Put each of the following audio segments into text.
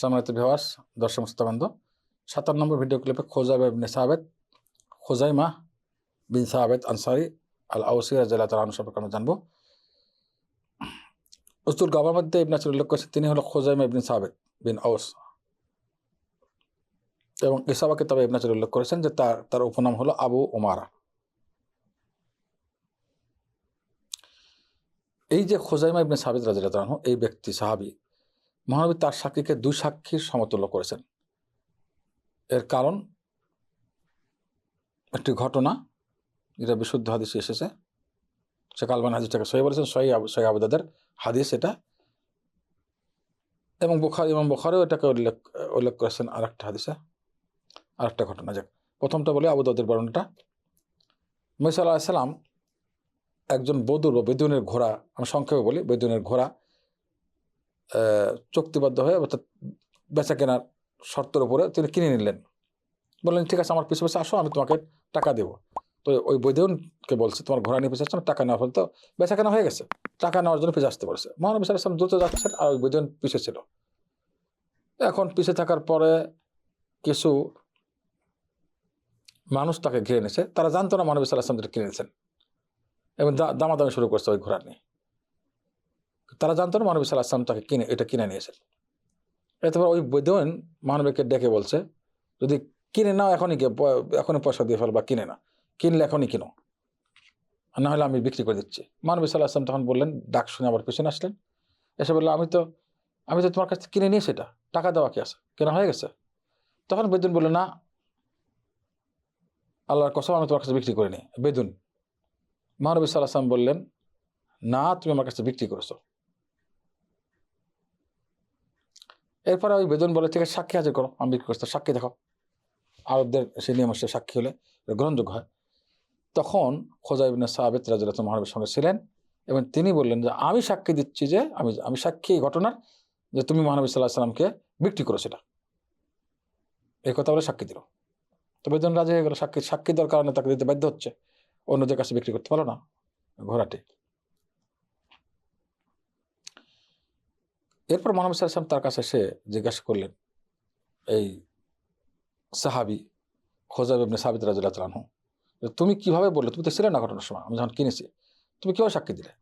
সম্মানিত ভিওয়াস দর্শক মুস্তাবান্ধ সাতান্ন নম্বর ভিডিও ক্লিপে খোজাইব ইবনে সাহাবেদ খোজাইমা বিন সাহাবেদ আনসারি আল আউসি রাজিয়াল্লাহ তালাহ সম্পর্কে আমরা জানব। উস্তুল গাবার মধ্যে ইবনে আসির উল্লেখ করেছেন, তিনি হলো খোজাইমা ইবনে সাহাবেদ বিন আউস এবং ইসাবাকে তবে ইবনে আসির উল্লেখ করেছেন যে তার তার উপনাম হলো আবু ওমারা এই যে খোজাইমা ইবনে সাহাবিদ রাজিয়াল্লাহ এই ব্যক্তি, সাহাবি মহানবী তার সাক্ষীকে দুই সাক্ষীর সমতুল্য করেছেন। এর কারণ একটি ঘটনা, যেটা বিশুদ্ধ হাদিসে এসেছে। শেখ আলমান হাদিসটাকে সহি বলেছেন, সহি সহি আবুদাদের হাদিস এটা। এবং বুখারি, এবং বুখারেও এটাকে উল্লেখ উল্লেখ করেছেন আর একটা হাদিসে আর একটা ঘটনা। যাক, প্রথমটা বলে আবুদাদের বর্ণনাটা। মৈসা আল্লাহ সাল্লাম একজন বদুর বা বেদুনের ঘোড়া, আমি সংক্ষেপে বলি বেদুনের ঘোড়া চুক্তিবদ্ধ হয়ে অর্থাৎ বেচা কেনার শর্তের উপরে তিনি কিনে নিলেন। বললেন, ঠিক আছে, আমার পিছু পিছু আসো, আমি তোমাকে টাকা দেবো। তো ওই বৈদেউনকে বলছে, তোমার ঘোড়া নিয়ে পিছিয়ে টাকা নেওয়া ফলে তো? বেচা কেনা হয়ে গেছে। টাকা নেওয়ার জন্য পিছু আসতে পারছে মহানবী সাল্লাম দ্রুত যাচ্ছেন আর ওই বৈদেউন পিছিয়ে ছিল। এখন পিছিয়ে থাকার পরে কিছু মানুষ তাকে ঘিরে নিয়েছে তারা জানতো না মহানবী সাল্লাহ সাল্লাম কিনে নিয়েছেন এবং দামাদামি শুরু করছে ওই ঘোড়া নিয়ে। তারা জানতো না মহানবী সাল্লাহ সাল্লাম তাকে কিনে, এটা কিনে নিয়েছেন এরপর ওই বৈদ্যন মহানবীকে ডেকে বলছে, যদি কিনে নাও, এখনই এখনই পয়সা দিয়ে ফেল বা কিনে না কিনলে এখনই কিনো। আর না হলে আমি বিক্রি করে দিচ্ছি। মহানবী সাল্লাহ আসলাম তখন বললেন, ডাক শুনে আবার পিছনে আসলেন। এসে বলল, আমি তো আমি তো তোমার কাছ থেকে কিনে নিয়ে সেটা টাকা দেওয়া কি আছে? কেনা হয়ে গেছে? তখন বেদুন বলল, না, আল্লাহর কসম, আমি তোমার কাছে বিক্রি করিনি। বেদুন মহানবী সাল্লাহ আসলাম বললেন, না, তুমি আমার কাছে বিক্রি করেছ। এরপরে ওই বেদন বলে, ঠিক আছে, সাক্ষী হাজির করো, আমি বিক্রি করছি সাক্ষী দেখো আরবদের সে নিয়ম আসছে সাক্ষী হলে গ্রহণযোগ্য হয়। তখন খোজা ইবিন সাহাবেদ রাজুল্লাহ মহানবীর সঙ্গে ছিলেন এবং তিনি বললেন যে, আমি সাক্ষী দিচ্ছি যে, আমি আমি সাক্ষী এই ঘটনার যে তুমি মহানবী সাল্লাহ সাল্লামকে বিক্রি করো সেটা এই কথা বলে সাক্ষী দিল। তো বেদন রাজি হয়ে গেল, সাক্ষী সাক্ষী দেওয়ার কারণে তাকে দিতে বাধ্য হচ্ছে। অন্যদের কাছে বিক্রি করতে পারো না ঘোড়াটি। এরপর মোহাম্মদ সাল্লাম তার কাছে এসে জিজ্ঞাসা করলেন, এই সাহাবি খোজাব ইবনে সাবিত রাজুল্লাহ তালানহু তুমি কীভাবে বললে? তুমি তো ছিলে না ঘটনার সময়। আমি যখন কিনেছি, তুমি কীভাবে সাক্ষী দিলে?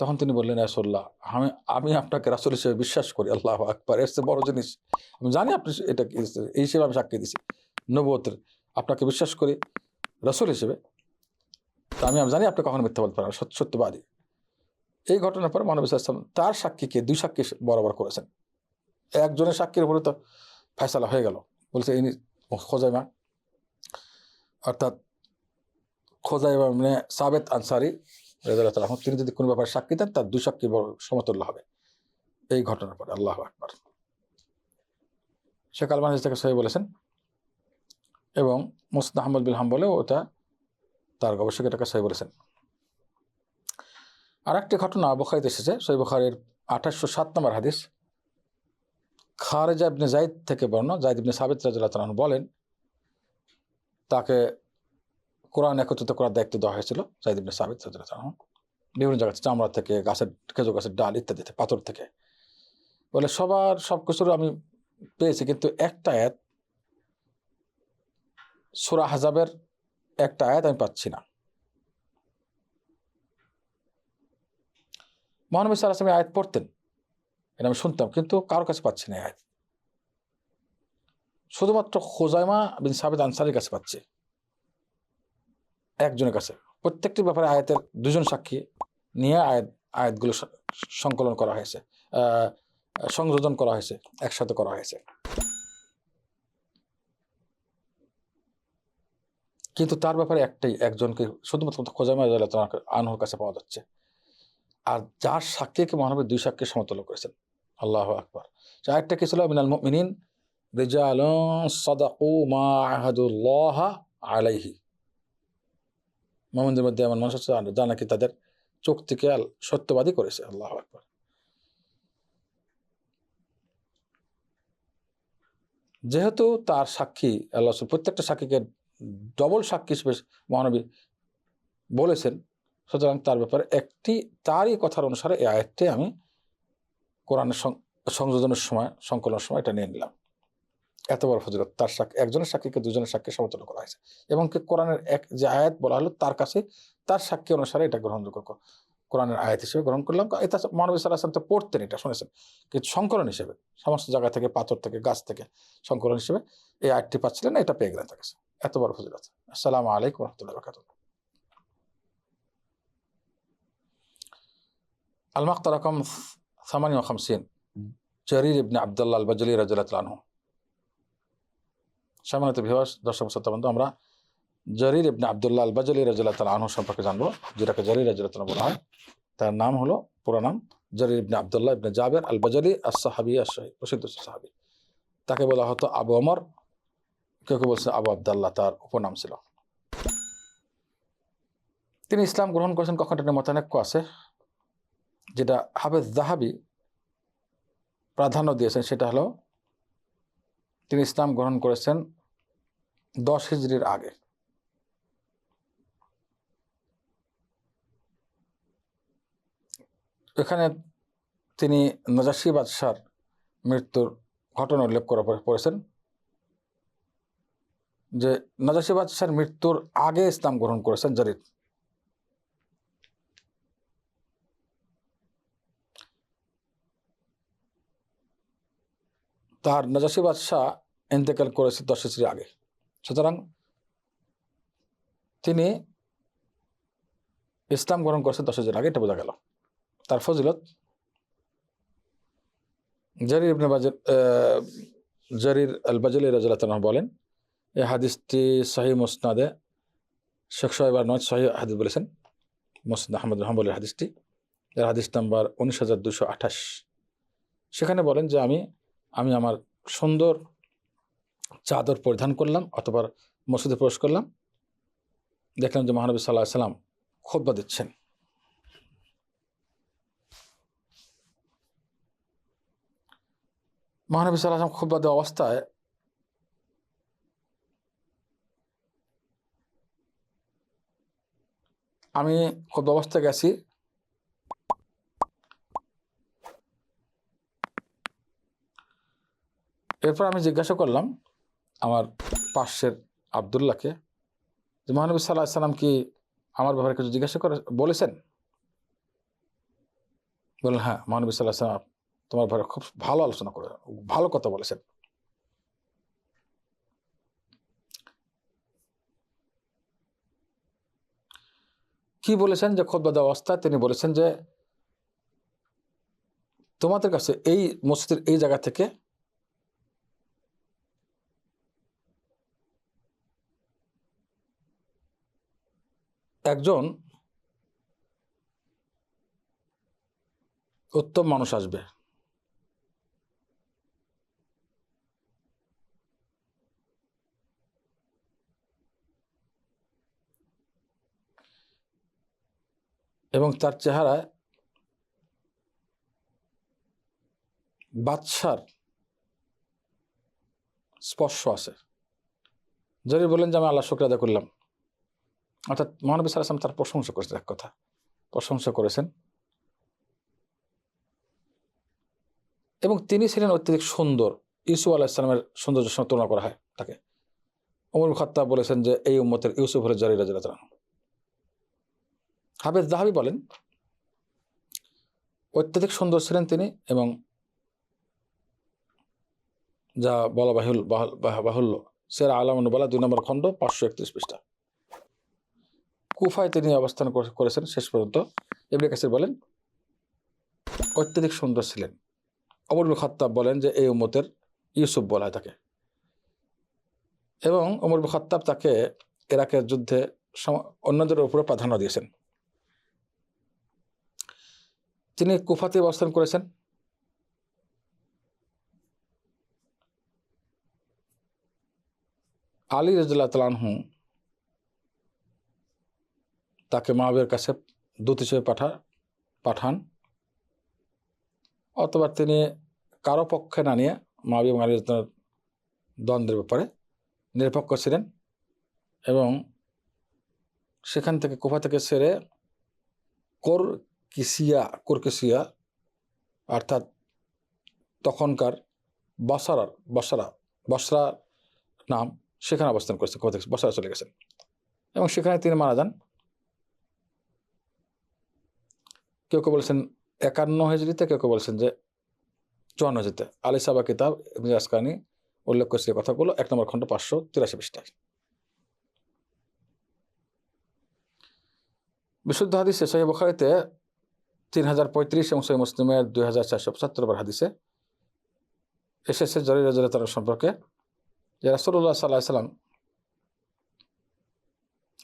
তখন তিনি বললেন রাসোল্লাহ আমি আমি আপনাকে রাসুল হিসেবে বিশ্বাস করি, আল্লাহ আকবর, এর বড় জিনিস, আমি জানি আপনি এটা এই হিসেবে আমি সাক্ষী দিছি। নবতের আপনাকে বিশ্বাস করি, রসুল হিসেবে, তা আমি আমি জানি আপনি কখনো মিথ্যা বলতে পারেন সত্যবাদী। এই ঘটনার পর মানব ইসলাম তার সাক্ষীকে দুই সাক্ষী বরাবর করেছেন। একজনের সাক্ষীর উপরে তো ফেসলা হয়ে গেল। বলছে ইনি খোজাইমা। অর্থাৎ খোজাইমা মানে সাবেত আনসারি রেজাল্লাহ তিনি যদি কোনো ব্যাপারে সাক্ষী দেন, তার দুই সাক্ষী সমতুল্য হবে। এই ঘটনার পরে, আল্লাহ আকবার। শেখ আলমান তাকে সহি বলেছেন, এবং মুসদ আহমদ বিল হাম্বলেও ওটা তার গবেষক এটাকে সহি বলেছেন। আর একটি ঘটনা বখারিতে এসেছে, সই বখারির আঠাশশো সাত নম্বর হাদিস। খারেজা ইবনে জাইদ থেকে বর্ণ জাইদ ইবনে সাবিত তালন বলেন, তাকে কোরআন একত্রিত করার দায়িত্ব দেওয়া হয়েছিল জাইদ ইবনে সাবিত তালন বিভিন্ন জায়গা চামড়া থেকে, গাছের, খেজুর গাছের ডাল ইত্যাদিতে পাথর থেকে। বলে সবার সব কিছুর আমি পেয়েছি, কিন্তু একটা আয়াত, সুরা হাজাবের একটা আয়াত আমি পাচ্ছি না। মহানবী সাল্লাহ আয়াত পড়তেন। এটা আমি শুনতাম, কিন্তু কারোর কাছে পাচ্ছি না আয়াত। শুধুমাত্র খোজাইমা বিন সাবেদ আনসারির কাছে পাচ্ছে। একজনের কাছে। প্রত্যেকটি ব্যাপারে আয়াতের দুজন সাক্ষী নিয়ে আয়াত, আয়াতগুলো সংকলন করা হয়েছে। সংযোজন করা হয়েছে, একসাথে করা হয়েছে। কিন্তু তার ব্যাপারে একটাই, একজনকে শুধুমাত্র খোজাইমা আনহুর কাছে পাওয়া যাচ্ছে। আর যার সাক্ষীকে মহানবী দুই সাক্ষী সমতুল্য করেছেন। আল্লাহ আকবর। আরেকটা কি ছিল? মিনাল মিনিন রিজাল সাদাকু মা আহাদুল্লাহ আলাইহি। মোহাম্মদের মধ্যে এমন মানুষ আছে যা নাকি তাদের চুক্তিকে আল- সত্যবাদী করেছে। আল্লাহ আকবর। যেহেতু তার সাক্ষী, আল্লাহ প্রত্যেকটা সাক্ষীকে ডবল সাক্ষী হিসেবে মহানবী বলেছেন সুতরাং তার ব্যাপারে একটি, তারই কথার অনুসারে এই আয়াতটি আমি কোরআনের সংযোজনের সময়, সংকলনের সময় এটা নিয়ে নিলাম। এত বড় ফজিলত, তার সাক্ষী একজনের সাক্ষীকে দুজনের সাক্ষী সমতুল্য করা হয়েছে। এবং কি কোরআনের এক, যে আয়াত বলা হলো তার কাছে, তার সাক্ষী অনুসারে এটা গ্রহণযোগ্য। কোরআনের আয়াত হিসেবে গ্রহণ করলাম। এটা মহানবী সাল্লাহ তো পড়তেন এটা, শুনেছেন? কিন্তু সংকলন হিসেবে, সমস্ত জায়গা থেকে, পাথর থেকে, গাছ থেকে সংকলন হিসেবে এই আয়াতটি পাচ্ছিলেন, এটা পেয়ে গেলেন তার কাছে। এত বড় ফজিলত। আসসালামু আলাইকুম রহমতুল্লাহ المقطع رقم 58 جرير بن عبد الله البجلي رضي الله عنه সম্মানিত ভিউয়ার্স দর্শক শ্রোতা বন্ধু আমরা জরির ইবনে আব্দুল্লাহ আল বাজালি রাজিল্লাহ তালা আনহু সম্পর্কে জানবো যেটাকে জরির রাজিল্লাহ তালা বলা হয় তার নাম হলো পুরো নাম জরির ইবনে আব্দুল্লাহ ইবনে জাবের আল বাজালি আস সাহাবি আস প্রসিদ্ধ সাহাবি তাকে বলা হতো আবু ওমর কেউ কেউ বলছে আবু আবদাল্লাহ তার উপনাম ছিল তিনি ইসলাম গ্রহণ করেছেন কখন এটা নিয়ে মতানৈক্য আছে যেটা হাফেজ জাহাবি প্রাধান্য দিয়েছেন, সেটা হলো তিনি ইসলাম গ্রহণ করেছেন দশ হিজড়ির আগে। এখানে তিনি নজাসি বাদশার মৃত্যুর ঘটনা উল্লেখ করা পড়েছেন, যে নজাসি বাদশার মৃত্যুর আগে ইসলাম গ্রহণ করেছেন জারিদ তার নজাসি বাদশাহ ইন্তেকাল করেছে দশ হিজড়ির আগে। সুতরাং তিনি ইসলাম গ্রহণ করেছে দশ হাজার আগে, এটা বোঝা গেল। তার ফজিলত, জারির ইবনে বাজের জারির আল বাজলি রাজুল্লাহ বলেন, এই হাদিসটি সহি মুসনাদে, শেখ সাহেবার নয় সহি হাদিস বলেছেন, মুসনাদ আহমদ রহমবুলের হাদিসটি। এর হাদিস নাম্বার উনিশ হাজার দুশো আঠাশ। সেখানে বলেন যে আমি আমি আমার সুন্দর চাদর পরিধান করলাম অথবা মসজিদে প্রবেশ করলাম। দেখলাম যে মহানবী সাল্লাহ সাল্লাম খোদবা দিচ্ছেন। মহানবী সাল্লাহ আসলাম খোদবা দেওয়া অবস্থায় আমি খোদবা অবস্থায় গেছি। এরপর আমি জিজ্ঞাসা করলাম আমার পাশের আবদুল্লাহকে যে, মহানবী সাল্লাহ সাল্লাম কি আমার ব্যাপারে কিছু জিজ্ঞাসা করে বলেছেন? বললেন হ্যাঁ মহানবী সাল্লাহ সাল্লাম তোমার ব্যাপারে খুব ভালো আলোচনা করে, ভালো কথা বলেছেন। কি বলেছেন? যে দেওয়া অবস্থায় তিনি বলেছেন যে, তোমাদের কাছে এই মসজিদের এই জায়গা থেকে একজন উত্তম মানুষ আসবে। এবং তার চেহারায় বাদশার স্পর্শ আছে। যদি বলেন যে, আমি আল্লাহ শুক্র আদায় করলাম। অর্থাৎ মহানবী সাল্লাম তার প্রশংসা করেছেন, এক কথা। প্রশংসা করেছেন। এবং তিনি ছিলেন অত্যধিক সুন্দর। ইউসুফ আল্লাহ ইসলামের সৌন্দর্যের সঙ্গে তুলনা করা হয় তাকে। অমর খত্তাব বলেছেন যে, এই উম্মতের ইউসুফ হলে জারি রাজা হাফেজ দাহাবি বলেন, অত্যধিক সুন্দর ছিলেন তিনি এবং যা বলা বাহুল বাহুল- বাহ- বাহুল্য। সেরা আলম বলা দুই নম্বর খণ্ড পাঁচশো একত্রিশ পৃষ্ঠা। কুফায় তিনি অবস্থান করেছেন শেষ পর্যন্ত। ইবনে কাসির বলেন, অত্যধিক সুন্দর ছিলেন। অমরুল খত্তাব বলেন যে, এই উম্মতের ইউসুফ বলা হয় তাকে। এবং অমরুল খত্তাব তাকে ইরাকের যুদ্ধে অন্যদের উপরে প্রাধান্য দিয়েছেন। তিনি কুফাতে অবস্থান করেছেন। আলী তালানহু তাকে মাহবের কাছে দূত হিসেবে পাঠা, পাঠান। অথবা তিনি কারও পক্ষে না নিয়ে মাহবি এবং আলী দ্বন্দ্বের ব্যাপারে নিরপেক্ষ ছিলেন এবং সেখান থেকে কোফা থেকে সেরে কোর কিসিয়া কোরকিসিয়া অর্থাৎ তখনকার বসারার, বসরা বসরা নাম সেখানে অবস্থান করেছেন কোথা থেকে বসরা চলে গেছেন। এবং সেখানে তিনি মারা যান। কেউ কেউ বলেছেন একান্ন হেজরিতে কেউ কেউ বলেছেন যে চুয়ান্ন হেজরিতে আলী সাবা কিতাব, ইবনে আসকানি উল্লেখ করেছে এই কথাগুলো। এক নম্বর খণ্ড পাঁচশো তিরাশি পৃষ্ঠায়। বিশুদ্ধ হাদিসে সহি বখারিতে তিন হাজার পঁয়ত্রিশ এবং সহি মুসলিমের দুই হাজার চারশো পঁচাত্তর নম্বর হাদিসে এসেছে জরির রাজার সম্পর্কে যে রাসুল্লাহ সাল্লাহ সাল্লাম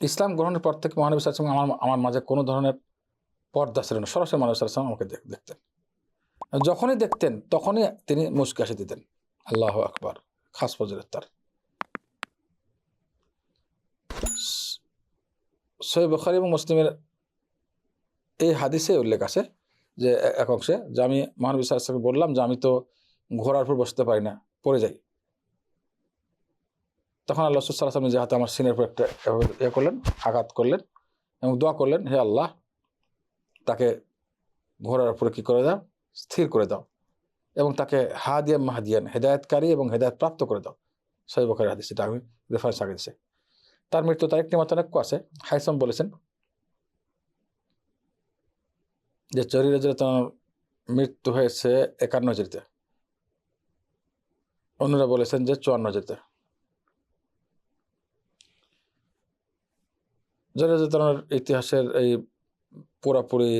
ইসলাম গ্রহণের পর থেকে মহানবী সাল্লাম আমার আমার মাঝে কোনো ধরনের পর্দা ছিল না। সরাসরি মহানবী সাল্লাম আমাকে দেখতেন। যখনই দেখতেন, তখনই তিনি মুচকে হাসি দিতেন। আল্লাহ আকবার। খাস ফজরের তার। সহি বখারি এবং মুসলিমের এই হাদিসে উল্লেখ আছে যে এক অংশে যে, আমি মহানবী সাল্লামকে বললাম যে, আমি তো ঘোড়ার উপর বসতে পারি না, পড়ে যাই। তখন আল্লাহ সাল্লাম যে হাতে আমার সিনের উপর একটা ইয়ে করলেন, আঘাত করলেন এবং দোয়া করলেন, হে আল্লাহ তাকে ঘোড়ার উপরে কি করে দাও? স্থির করে দাও। এবং তাকে হাদিয়া মাহাদিয়ান, হেদায়তকারী এবং হেদায়ত প্রাপ্ত করে দাও। সহি হাদিস এটা আমি রেফারেন্স আগে দিচ্ছি তার মৃত্যু তারিখটি মতানক্য আছে। হাইসম বলেছেন যে চরি রাজার মৃত্যু হয়েছে একান্ন জিতে অন্যরা বলেছেন যে চুয়ান্ন জিতে জরিরাজতার ইতিহাসের এই পুরাপুরি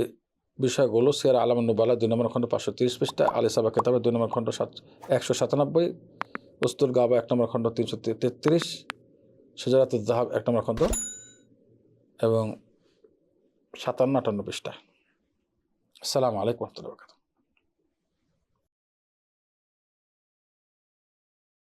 বিষয়গুলো সিয়ার আলামান্নুবালা দুই নম্বর খণ্ড পাঁচশো তিরিশ পৃষ্ঠা, আলি সাবা কেতাবের দুই নম্বর খণ্ড সাত একশো সাতানব্বই, উস্তুল গাবা এক নম্বর খণ্ড তিনশো তেত্রিশ, সুজারাত জাহাব এক নম্বর খণ্ড এবং সাতান্ন আটান্ন পৃষ্ঠা। আসসালামু আলাইকুম রহমতুল্লাহ